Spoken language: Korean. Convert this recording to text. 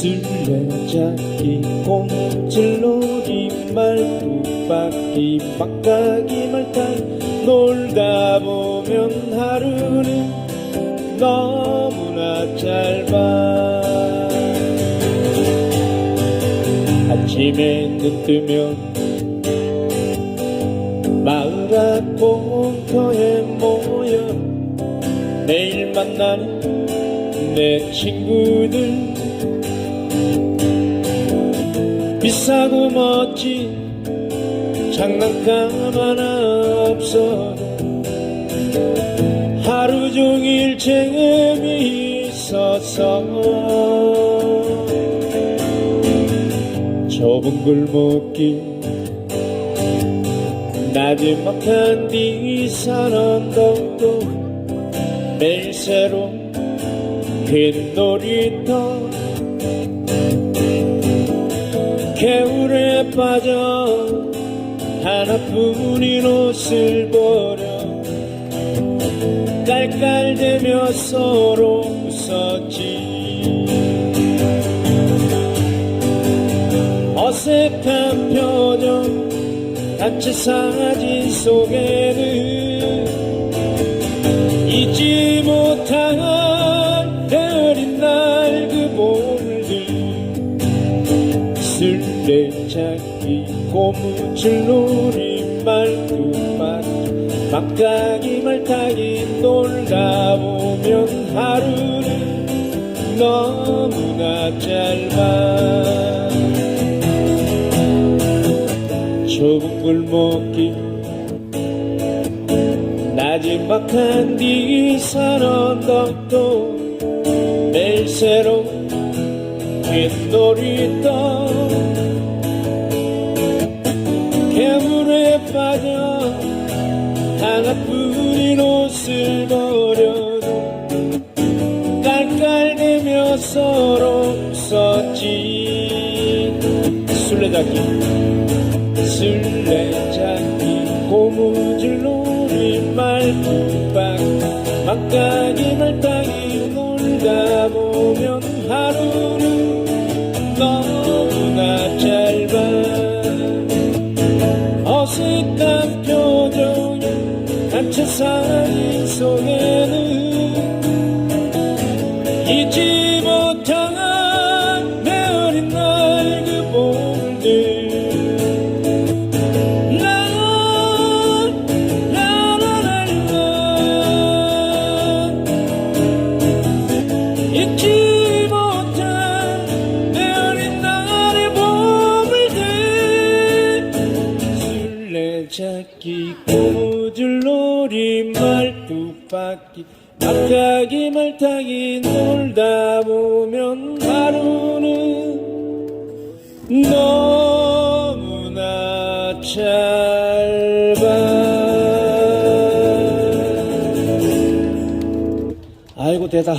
술래잡기 꼼질놀이 말뚝박기 막가기 말타기 놀다 보면 하루는 너무나 짧아. 아침에 눈 뜨면 마을 앞 공터에 모여 내일 만나는 내 친구들 비싸고 멋진 장난감 하나 없어. 하루 종일 재미 있어서. 좁은 골목길 나지막한 뒤산 언덕도 매일 새로운 큰 놀이터 빠져 하나뿐인 옷을 버려 깔깔대며 서로 웃었지. 어색한 표정 단체 사진 속에는 잊지 못한 고무줄 놀이 말뚝박기 막가기 말타기 놀다 보면 하루는 너무나 짧아. 좁은 골목길 나지막한 뒤산 언덕도 매일 새로운 긴 놀이터 하나뿐인 옷을 버려도 깔깔대며 서로 웃었지 술래잡기 술래잡기. 고무줄놀이 말뚝박 막가기 말타기 놀다 보면 하루는 너무나 짧아. 어색한 표정이 사진 속에는 잊지 못한 내 어린 날그 몸들. 라라라라 잊지 못한 내 어린 날의 보물들. 술래잡기 고무줄놀이 말뚝박기 막가기 말타기 놀다 보면 하루는 너무나 짧아. 아이고 대다